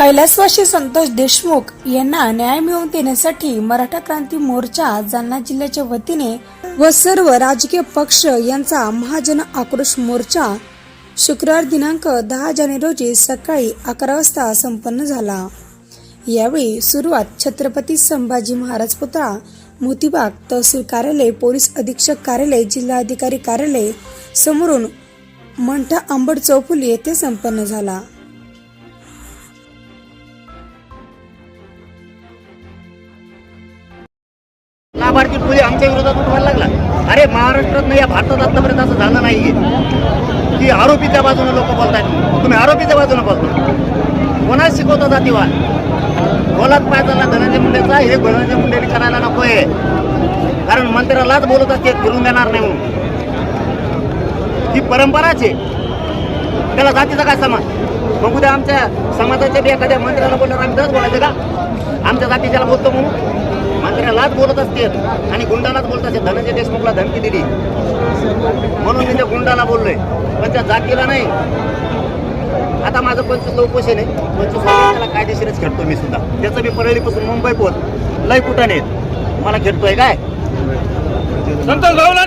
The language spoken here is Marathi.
कैलासवासी संतोष देशमुख यांना न्याय मिळवून देण्यासाठी मराठा क्रांती मोर्चा जालना जिल्ह्याच्या वतीने व सर्व राजकीय पक्ष यांचा महाजन आक्रोश मोर्चा शुक्रवार दिनांक दहा जानेवारी रोजी सकाळी अकरा वाजता संपन्न झाला. यावेळी सुरुवात छत्रपती संभाजी महाराज पुतळा मोतीबाग तहसील कार्यालय पोलीस अधीक्षक कार्यालय जिल्हाधिकारी कार्यालय समोरून मंठा आंबड चौफुली येथे संपन्न झाला. मारतील पुढे आमच्या विरोधात उठवायला लागला. अरे महाराष्ट्रात नाही या भारतात आतापर्यंत असं झालं नाहीये. की आरोपीच्या बाजूने लोक बोलतात तुम्ही आरोपीच्या बाजूने बोलता. कोणाला शिकवता जातीवाद? बोलात पाहिजे धनंजय मुंडेचा हे धनंजय मुंडेने करायला नकोय. कारण मंत्र्यालाच बोलत असते फिरून देणार नाही म्हणून. ही परंपराच आहे. त्याला जातीचा काय समाज मग उद्या आमच्या समाजाच्या बी एखाद्या मंत्र्याला बोलणार आम्ही तसंच बोलायचं का? आमच्या जातीच्याला बोलतो म्हणून. मंत्र्यालाच बोलत असते आणि गुंडालाच बोलत असते धनंजय देशमुखला धमकी दिली. म्हणून मी त्या गुंडाला बोललोय. पण त्या जातीला नाही. आता माझं पंचवीस उपोषण आहे पंचवीस त्याला कायदेशीरच खेळतो मी सुद्धा. त्याचं मी परळीपासून मुंबई पोहोच लय कुठं नाही मला खेळतोय काय? संतोष भाऊला